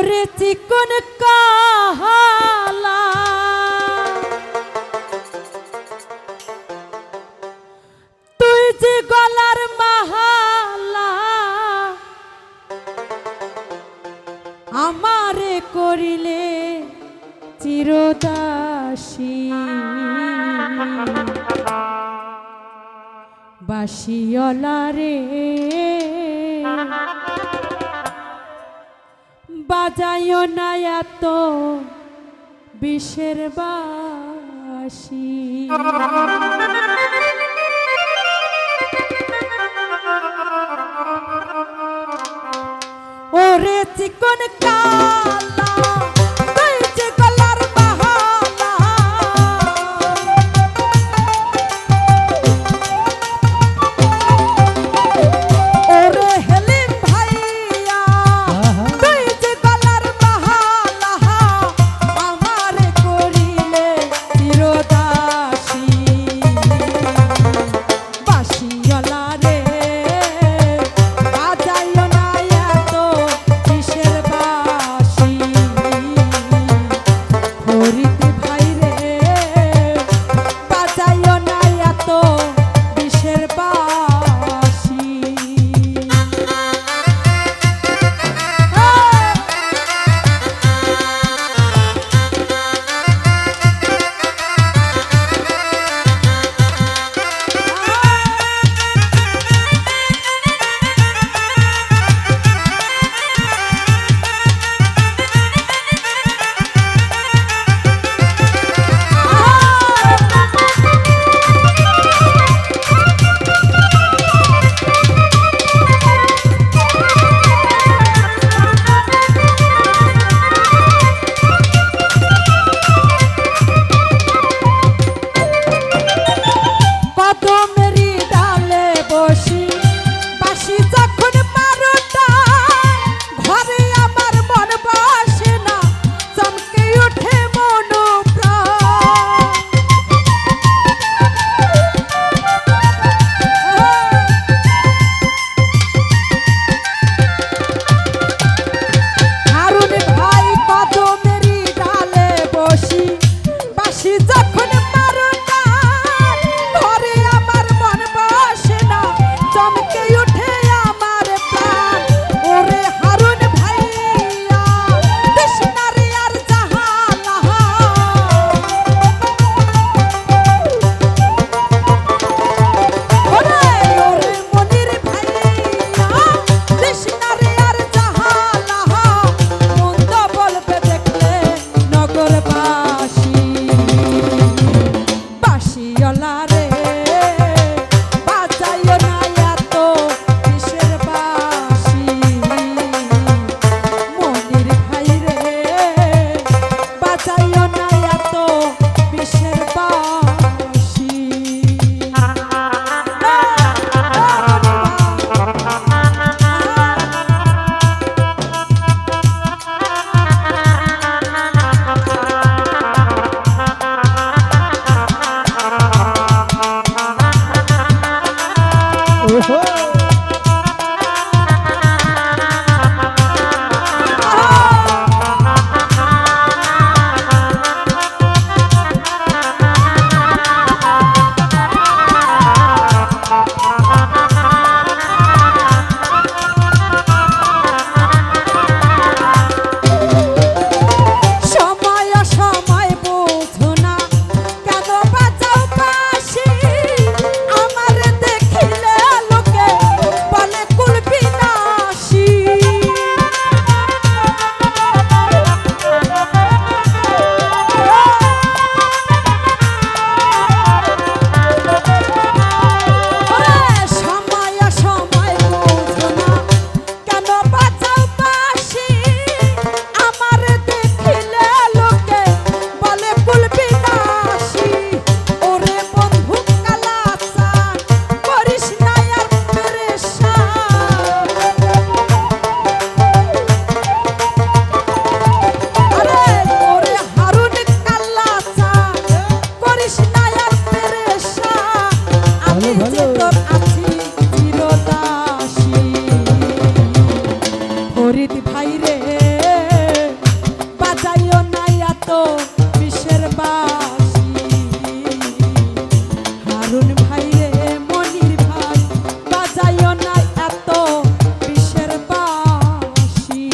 ওরে চিকন কাহালা। তুই যে গলার মাহালা আমারে করিলে চিরদাসী। বাসিয়লা রে। বাজাইও না এত বিশ্বের বাসি। ওরে চিকন কালা তো বিশ্বের বাসি। হারুন ভাই না এত বিশ্বের বাসি।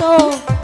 না